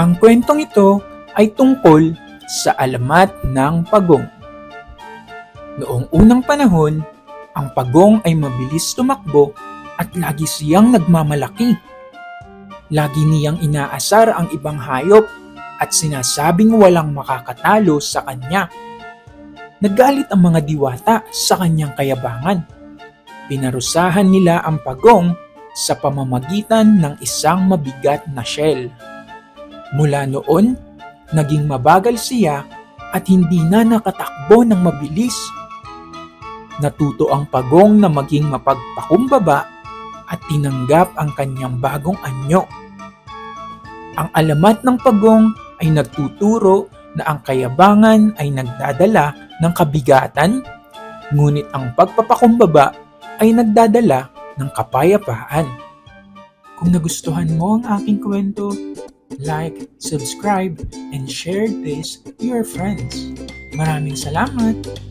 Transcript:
Ang kwentong ito ay tungkol sa alamat ng pagong. Noong unang panahon, ang pagong ay mabilis tumakbo at lagi siyang nagmamalaki. Lagi niyang inaasar ang ibang hayop at sinasabing walang makakatalo sa kanya. Nagalit ang mga diwata sa kanyang kayabangan. Pinarusahan nila ang pagong sa pamamagitan ng isang mabigat na shell. Mula noon, naging mabagal siya at hindi na nakatakbo ng mabilis. Natuto ang pagong na maging mapagpakumbaba at tinanggap ang kanyang bagong anyo. Ang alamat ng pagong ay nagtuturo na ang kayabangan ay nagdadala ng kabigatan, ngunit ang pagpapakumbaba ay nagdadala ng kapayapaan. Kung nagustuhan mo ang aking kwento, like, subscribe, and share this to your friends. Maraming salamat!